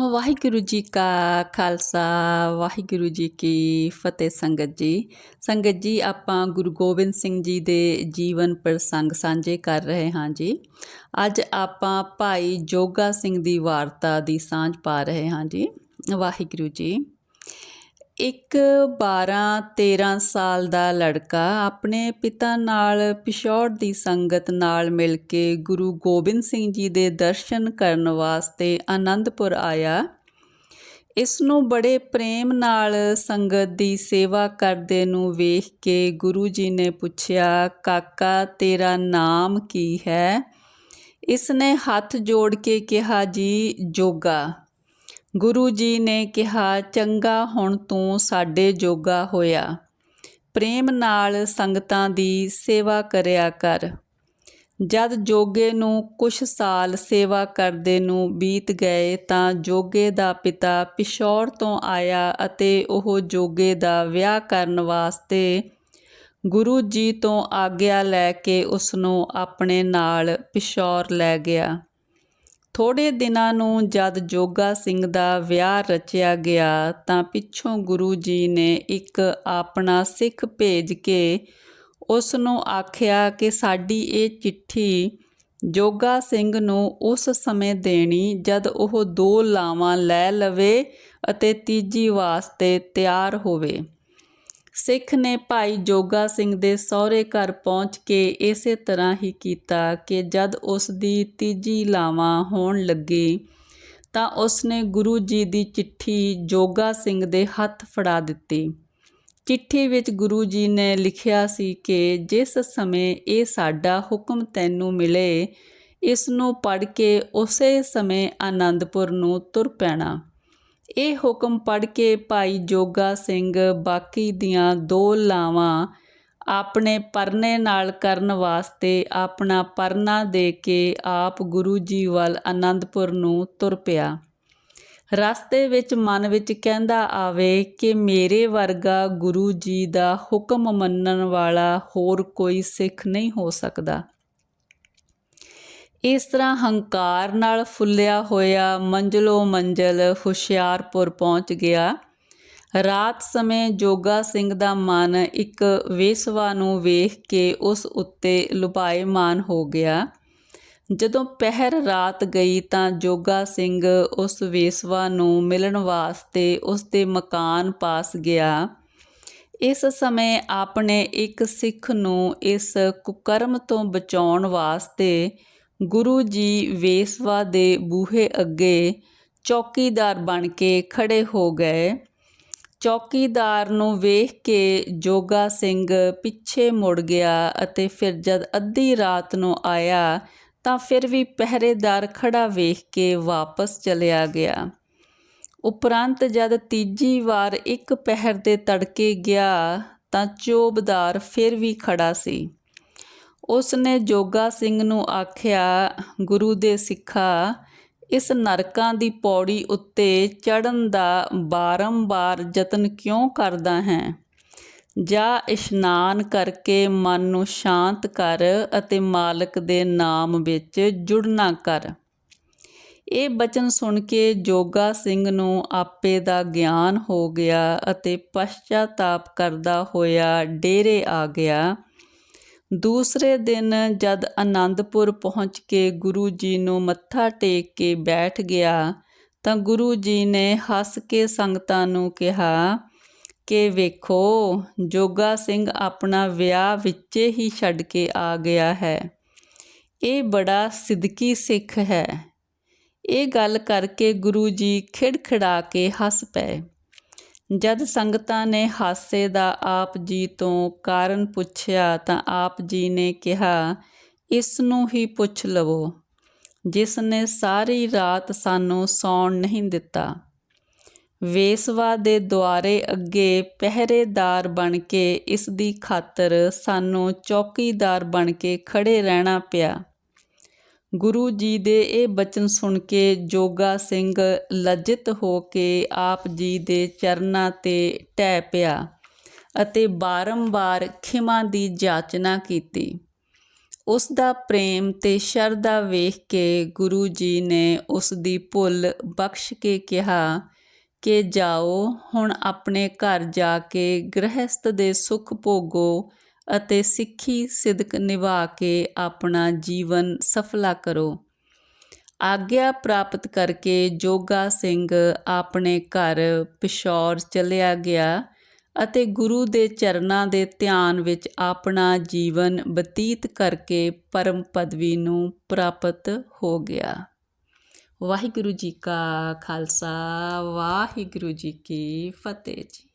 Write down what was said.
ਵਾਹਿਗੁਰੂ ਜੀ ਕਾ ਖਾਲਸਾ, ਵਾਹਿਗੁਰੂ ਜੀ ਕੀ ਫਤਿਹ ਸੰਗਤ ਜੀ। ਸੰਗਤ ਜੀ, ਆਪਾਂ ਗੁਰੂ ਗੋਬਿੰਦ ਸਿੰਘ ਜੀ ਦੇ ਜੀਵਨ ਪ੍ਰਸੰਗ ਸਾਂਝੇ ਕਰ ਰਹੇ ਹਾਂ ਜੀ। ਅੱਜ ਆਪਾਂ ਭਾਈ ਜੋਗਾ ਸਿੰਘ ਦੀ ਵਾਰਤਾ ਦੀ ਸਾਂਝ ਪਾ ਰਹੇ ਹਾਂ ਜੀ। ਵਾਹਿਗੁਰੂ ਜੀ। ਇੱਕ 12 13 ਸਾਲ ਦਾ ਲੜਕਾ ਆਪਣੇ ਪਿਤਾ ਨਾਲ ਪਿਛੋੜ ਦੀ ਸੰਗਤ ਨਾਲ ਮਿਲ ਕੇ ਗੁਰੂ ਗੋਬਿੰਦ ਸਿੰਘ ਜੀ ਦੇ ਦਰਸ਼ਨ ਕਰਨ ਵਾਸਤੇ ਆਨੰਦਪੁਰ ਆਇਆ। ਇਸ ਨੂੰ ਬੜੇ ਪ੍ਰੇਮ ਨਾਲ ਸੰਗਤ ਦੀ ਸੇਵਾ ਕਰਦੇ ਨੂੰ ਵੇਖ ਕੇ ਗੁਰੂ ਜੀ ਨੇ ਪੁੱਛਿਆ, ਕਾਕਾ, ਤੇਰਾ ਨਾਮ ਕੀ ਹੈ? ਇਸ ਨੇ ਹੱਥ ਜੋੜ ਕੇ ਕਿਹਾ, ਜੀ, ਜੋਗਾ। ਗੁਰੂ ਜੀ ਨੇ ਕਿਹਾ, ਚੰਗਾ ਹੁਣ ਤੂੰ ਸਾਡੇ ਜੋਗਾ ਹੋਇਆ। ਪ੍ਰੇਮ ਨਾਲ ਸੰਗਤਾਂ ਦੀ ਸੇਵਾ ਕਰਿਆ ਕਰ। ਜਦ ਜੋਗੇ ਨੂੰ ਕੁਝ ਸਾਲ ਸੇਵਾ ਕਰਦੇ ਨੂੰ ਬੀਤ ਗਏ ਤਾਂ ਜੋਗੇ ਦਾ ਪਿਤਾ ਪਿਸ਼ੌਰ ਤੋਂ ਆਇਆ ਅਤੇ ਉਹ ਜੋਗੇ ਦਾ ਵਿਆਹ ਕਰਨ ਵਾਸਤੇ ਗੁਰੂ ਜੀ ਤੋਂ ਆਗਿਆ ਲੈ ਕੇ ਉਸ ਨੂੰ ਆਪਣੇ ਨਾਲ ਪਿਸ਼ੌਰ ਲੈ ਗਿਆ। ਥੋੜੇ ਦਿਨਾਂ ਨੂੰ ਜਦ ਜੋਗਾ ਸਿੰਘ ਦਾ ਵਿਆਹ ਰਚਿਆ ਗਿਆ ਤਾਂ ਪਿੱਛੋਂ ਗੁਰੂ ਜੀ ਨੇ ਇੱਕ ਆਪਣਾ ਸਿੱਖ ਭੇਜ ਕੇ ਉਸ ਨੂੰ ਆਖਿਆ ਕਿ ਸਾਡੀ ਇਹ ਚਿੱਠੀ ਜੋਗਾ ਸਿੰਘ ਨੂੰ ਉਸ ਸਮੇਂ ਦੇਣੀ ਜਦ ਉਹ ਦੋ ਲਾਵਾਂ ਲੈ ਲਵੇ ਅਤੇ ਤੀਜੀ ਵਾਸਤੇ ਤਿਆਰ ਹੋਵੇ। ਸਿੱਖ ਨੇ ਭਾਈ ਜੋਗਾ ਸਿੰਘ ਦੇ ਸਹੁਰੇ ਘਰ ਪਹੁੰਚ ਕੇ ਇਸੇ ਤਰ੍ਹਾਂ ਹੀ ਕੀਤਾ ਕਿ ਜਦ ਉਸ ਦੀ ਤੀਜੀ ਲਾਵਾਂ ਹੋਣ ਲੱਗੀ ਤਾਂ ਉਸ ਨੇ ਗੁਰੂ ਜੀ ਦੀ ਚਿੱਠੀ ਜੋਗਾ ਸਿੰਘ ਦੇ ਹੱਥ ਫੜਾ ਦਿੱਤੀ। ਚਿੱਠੀ ਵਿੱਚ ਗੁਰੂ ਜੀ ਨੇ ਲਿਖਿਆ ਸੀ ਕਿ ਜਿਸ ਸਮੇਂ ਇਹ ਸਾਡਾ ਹੁਕਮ ਤੈਨੂੰ ਮਿਲੇ, ਇਸ ਨੂੰ ਪੜ੍ਹ ਕੇ ਉਸੇ ਸਮੇਂ ਆਨੰਦਪੁਰ ਨੂੰ ਤੁਰ ਪੈਣਾ। ਇਹ ਹੁਕਮ ਪੜ੍ਹ ਕੇ ਭਾਈ ਜੋਗਾ ਸਿੰਘ ਬਾਕੀ ਦੀਆਂ ਦੋ ਲਾਵਾਂ ਆਪਣੇ ਪਰਨੇ ਨਾਲ ਕਰਨ ਵਾਸਤੇ ਆਪਣਾ ਪਰਨਾ ਦੇ ਕੇ ਆਪ ਗੁਰੂ ਜੀ ਵੱਲ ਆਨੰਦਪੁਰ ਨੂੰ ਤੁਰ ਪਿਆ। ਰਸਤੇ ਵਿੱਚ ਮਨ ਵਿੱਚ ਕਹਿੰਦਾ ਆਵੇ ਕਿ ਮੇਰੇ ਵਰਗਾ ਗੁਰੂ ਜੀ ਦਾ ਹੁਕਮ ਮੰਨਣ ਵਾਲਾ ਹੋਰ ਕੋਈ ਸਿੱਖ ਨਹੀਂ ਹੋ ਸਕਦਾ। ਇਸ ਤਰ੍ਹਾਂ ਹੰਕਾਰ ਨਾਲ ਫੁੱਲਿਆ ਹੋਇਆ ਮੰਜ਼ਲੋ ਮੰਜ਼ਲ ਹੁਸ਼ਿਆਰਪੁਰ ਪਹੁੰਚ ਗਿਆ। ਰਾਤ ਸਮੇਂ ਜੋਗਾ ਸਿੰਘ ਦਾ ਮਨ ਇੱਕ ਵੇਸਵਾ ਨੂੰ ਵੇਖ ਕੇ ਉਸ ਉੱਤੇ ਲੁਭਾਇਮਾਨ ਹੋ ਗਿਆ। ਜਦੋਂ ਪਹਿਰ ਰਾਤ ਗਈ ਤਾਂ ਜੋਗਾ ਸਿੰਘ ਉਸ ਵੇਸਵਾ ਨੂੰ ਮਿਲਣ ਵਾਸਤੇ ਉਸ ਦੇ ਮਕਾਨ ਪਾਸ ਗਿਆ। ਇਸ ਸਮੇਂ ਆਪਣੇ ਇੱਕ ਸਿੱਖ ਨੂੰ ਇਸ ਕੁਕਰਮ ਤੋਂ ਬਚਾਉਣ ਵਾਸਤੇ ਗੁਰੂ ਜੀ ਵੇਸਵਾ ਦੇ ਬੂਹੇ ਅੱਗੇ ਚੌਕੀਦਾਰ ਬਣ ਕੇ ਖੜੇ ਹੋ ਗਏ। ਚੌਕੀਦਾਰ ਨੂੰ ਵੇਖ ਕੇ ਜੋਗਾ ਸਿੰਘ ਪਿੱਛੇ ਮੁੜ ਗਿਆ ਅਤੇ ਫਿਰ ਜਦ ਅੱਧੀ ਰਾਤ ਨੂੰ ਆਇਆ ਤਾਂ ਫਿਰ ਵੀ ਪਹਿਰੇਦਾਰ ਖੜਾ ਵੇਖ ਕੇ ਵਾਪਸ ਚਲਿਆ ਗਿਆ। ਉਪਰੰਤ ਜਦ ਤੀਜੀ ਵਾਰ ਇੱਕ ਪਹਿਰ ਦੇ ਤੜਕੇ ਗਿਆ ਤਾਂ ਚੋਬਦਾਰ ਫਿਰ ਵੀ ਖੜਾ ਸੀ। ਉਸ ਨੇ ਜੋਗਾ ਸਿੰਘ ਨੂੰ ਆਖਿਆ, ਗੁਰੂ ਦੇ ਸਿੱਖਾ, ਇਸ ਨਰਕਾਂ ਦੀ ਪੌੜੀ ਉੱਤੇ ਚੜਨ ਦਾ ਬਾਰੰਬਾਰ ਯਤਨ ਕਿਉਂ ਕਰਦਾ ਹੈ? ਜਾਂ ਇਸ਼ਨਾਨ ਕਰਕੇ ਮਨ ਨੂੰ ਸ਼ਾਂਤ ਕਰ ਅਤੇ ਮਾਲਕ ਦੇ ਨਾਮ ਵਿੱਚ ਜੁੜਨਾ ਕਰ ਇਹ ਬਚਨ ਸੁਣ ਕੇ ਜੋਗਾ ਸਿੰਘ ਨੂੰ ਆਪੇ ਦਾ ਗਿਆਨ ਹੋ ਗਿਆ ਅਤੇ ਪਛਤਾਪ ਕਰਦਾ ਹੋਇਆ ਡੇਰੇ ਆ ਗਿਆ। ਦੂਸਰੇ ਦਿਨ ਜਦ ਆਨੰਦਪੁਰ ਪਹੁੰਚ ਕੇ ਗੁਰੂ ਜੀ ਨੂੰ ਮੱਥਾ ਟੇਕ ਕੇ ਬੈਠ ਗਿਆ, ਤਾਂ ਗੁਰੂ ਜੀ ਨੇ ਹੱਸ ਕੇ ਸੰਗਤਾਂ ਨੂੰ ਕਿਹਾ, ਕਿ ਵੇਖੋ, ਜੋਗਾ ਸਿੰਘ ਆਪਣਾ ਵਿਆਹ ਵਿੱਚੇ ਹੀ ਛੱਡ ਕੇ ਆ ਗਿਆ ਹੈ। ਇਹ ਬੜਾ ਸਿੱਧਕੀ ਸਿੱਖ ਹੈ ਇਹ ਗੱਲ ਕਰਕੇ ਗੁਰੂ ਜੀ ਖਿੜਖਿੜਾ ਕੇ ਹੱਸ ਪਏ। ਜਦ ਸੰਗਤਾਂ ਨੇ ਹਾਸੇ ਦਾ ਆਪ ਜੀ ਤੋਂ ਕਾਰਨ ਪੁੱਛਿਆ ਤਾਂ ਆਪ ਜੀ ਨੇ ਕਿਹਾ ਇਸ ਨੂੰ ਹੀ ਪੁੱਛ ਲਵੋ। ਜਿਸ ਨੇ ਸਾਰੀ ਰਾਤ ਸਾਨੂੰ ਸੌਣ ਨਹੀਂ ਦਿੱਤਾ। ਵੇਸਵਾ ਦੇ ਦੁਆਰੇ ਅੱਗੇ ਪਹਿਰੇਦਾਰ ਬਣ ਕੇ ਇਸ ਦੀ ਖਾਤਰ ਸਾਨੂੰ ਚੌਕੀਦਾਰ ਬਣ ਕੇ ਖੜੇ ਰਹਿਣਾ ਪਿਆ। ਗੁਰੂ ਜੀ ਦੇ ਇਹ ਬਚਨ ਸੁਣ ਕੇ ਜੋਗਾ ਸਿੰਘ ਲੱਜਿਤ ਹੋ ਕੇ ਆਪ ਜੀ ਦੇ ਚਰਨਾਂ ਤੇ ਟਹਿ ਪਿਆ ਅਤੇ ਬਾਰੰਬਾਰ ਖਿਮਾ ਦੀ ਜਾਚਨਾ ਕੀਤੀ। ਉਸ ਦਾ ਪ੍ਰੇਮ ਤੇ ਸ਼ਰਧਾ ਵੇਖ ਕੇ ਗੁਰੂ ਜੀ ਨੇ ਉਸ ਦੀ ਭੁੱਲ ਬਖਸ਼ ਕੇ ਕਿਹਾ ਕਿ ਜਾਓ, ਹੁਣ ਆਪਣੇ ਘਰ ਜਾ ਕੇ ਗ੍ਰਹਿਸਥ ਦੇ ਸੁਖ ਭੋਗੋ ਅਤੇ ਸਿੱਖੀ ਸਿਦਕ ਨਿਭਾ ਕੇ ਆਪਣਾ ਜੀਵਨ ਸਫਲਾ ਕਰੋ। ਆਗਿਆ ਪ੍ਰਾਪਤ ਕਰਕੇ ਜੋਗਾ ਸਿੰਘ ਆਪਣੇ ਘਰ ਪਿਸ਼ੌਰ ਚਲਿਆ ਗਿਆ ਅਤੇ ਗੁਰੂ ਦੇ ਚਰਨਾਂ ਦੇ ਧਿਆਨ ਵਿੱਚ ਆਪਣਾ ਜੀਵਨ ਬਤੀਤ ਕਰਕੇ ਪਰਮ ਪਦਵੀ ਨੂੰ ਪ੍ਰਾਪਤ ਹੋ ਗਿਆ। ਵਾਹਿਗੁਰੂ ਜੀ ਕਾ ਖਾਲਸਾ, ਵਾਹਿਗੁਰੂ ਜੀ ਕੀ ਫਤਿਹ ਜੀ।